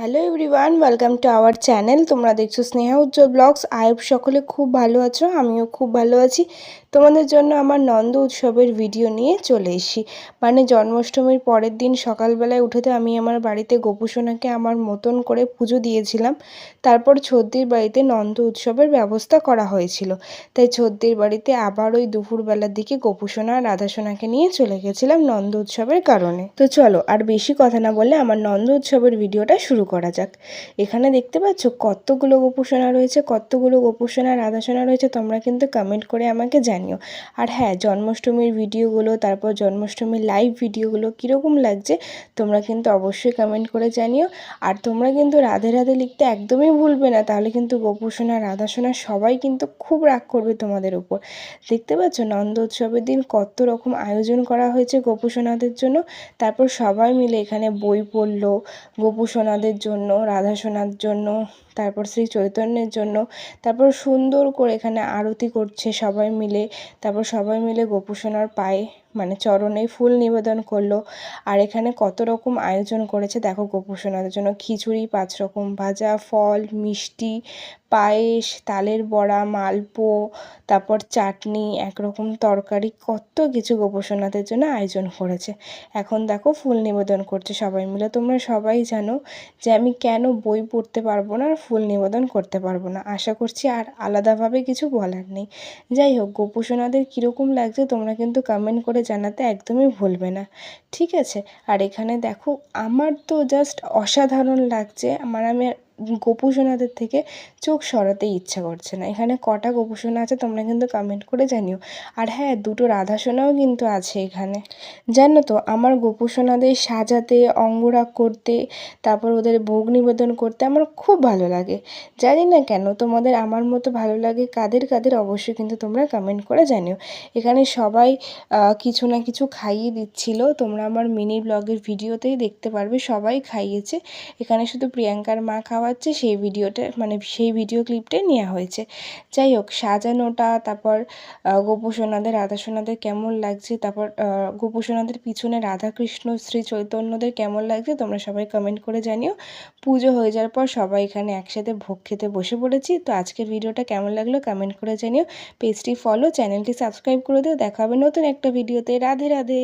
Hello everyone welcome to our channel তোমরা দেখছ স্নেহা উজ্জ্বল blogs আয়ব সকলে খুব ভালো আছো, আমিও খুব ভালো আছি। তোমাদের জন্য আমার নন্দ উৎসবের ভিডিও নিয়ে চলে এসেছি। মানে জন্মাষ্টমীর পরের দিন সকালবেলায় উঠেতে আমি আমার বাড়িতে গোপুসোনাকে আমার মতন করে পুজো দিয়েছিলাম। তারপর ছদ্দির বাড়িতে নন্দ উৎসবের ব্যবস্থা করা হয়েছিল। তাই ছদ্দির বাড়িতে আবার ওই দুপুরবেলার দিকে গোপুসোনা আর রাধাসোনাকে নিয়ে চলে গেছিলাম নন্দ উৎসবের কারণে। তো চলো, আর বেশি কথা না বললে আমার নন্দ উৎসবের ভিডিওটা শুরু করা যাক। এখানে দেখতে পাচ্ছ কতগুলো গোপুসোনা রয়েছে, কতগুলো গোপুসোনা রাধাসোনা রয়েছে, তোমরা কিন্তু কমেন্ট করে আমাকে জানিও। আর হ্যাঁ জন্মাষ্টমীর ভিডিওগুলো, তারপর জন্মাষ্টমীর লাইভ ভিডিওগুলো কীরকম লাগছে, তোমরা কিন্তু অবশ্যই কমেন্ট করে জানিও। আর তোমরা কিন্তু রাধে রাধে লিখতে একদমই ভুলবে না, তাহলে কিন্তু গোপুসোনা রাধাসোনা সবাই কিন্তু খুব রাগ করবে তোমাদের উপর। দেখতে পাচ্ছ নন্দ উৎসবের দিন কত রকম আয়োজন করা হয়েছে গোপুসোনাদের জন্য। তারপর সবাই মিলে এখানে বই পড়ল গোপুসোনাদের জন্য, রাধাসোনার জন্য, তারপর শ্রী চৈতন্যের জন্য, তারপর সুন্দর করে এখানে আরতি করছে সবাই মিলে। তারপর সবাই মিলে গোপুসোনার পায়ে মানে চরণে ফুল নিবেদন করল। আর এখানে কত রকম আয়োজন করেছে, দেখো গোপুসোনাদের জন্য খিচুড়ি, পাঁচ রকম ভাজা, ফল, মিষ্টি পায়েস, তালের বড়া, মালপো, তারপর চাটনি, একরকম তরকারি, কত কিছু গোপুসোনাদের জন্য আয়োজন করেছে। এখন দেখো ফুল নিবেদন করছে সবাই মিলে। তোমরা সবাই জানো যে আমি কেন বই পড়তে পারব না আর ফুল নিবেদন করতে পারব না। আশা করছি আর আলাদাভাবে কিছু বলার নেই। যাই হোক, গোপুসোনাদের কীরকম লাগছে তোমরা কিন্তু কমেন্ট করে জানাতে একদমই ভুলবে না। ঠিক আছে? আর এখানে দেখো, আমার তো জাস্ট অসাধারণ লাগছে। আমার আমি গোপুসোনাদের থেকে চোখ সরাতে ইচ্ছা করছে না। এখানে কটা গোপুসোনা আছে তোমরা কিন্তু কমেন্ট করে জানিও। আর হ্যাঁ দুটো রাধাসোনাও কিন্তু আছে এখানে। জানো তো, আমার গোপুসোনাদের সাজাতে, অঙ্গরাগ করতে, তারপর ওদের ভোগ নিবেদন করতে আমার খুব ভালো লাগে। জানি না কেন, তোমাদের আমার মতো ভালো লাগে কাদের কাদের অবশ্যই কিন্তু তোমরা কমেন্ট করে জানিও। এখানে সবাই কিছু না কিছু খাইয়ে দিচ্ছিল। তোমরা আমার মিনি ব্লগের ভিডিওতেই দেখতে পারবে, সবাই খাইয়েছে। এখানে শুধু প্রিয়াঙ্কার মা খাওয়াচ্ছে সেই ভিডিওটা মানে সেই ভিডিও ক্লিপটাই নেওয়া হয়েছে। যাই হোক সাজানোটা, তারপর গোপুসোনাদের, রাধাসোনাদের কেমন লাগছে, তারপর গোপুসোনাদের পিছনে রাধাকৃষ্ণ, শ্রী চৈতন্যদের কেমন লাগছে, তোমরা সবাই কমেন্ট করে জানিও। পুজো হয়ে যাওয়ার পর সবাই এখানে একসাথে ভোগ খেতে বসে পড়েছি। তো আজকের ভিডিওটা কেমন লাগল কমেন্ট করে জানিও। পেজটি ফলো চ্যানেলটি সাবস্ক্রাইব করে দিও। দেখা হবে নতুন একটা ভিডিওতে রাধে রাধে!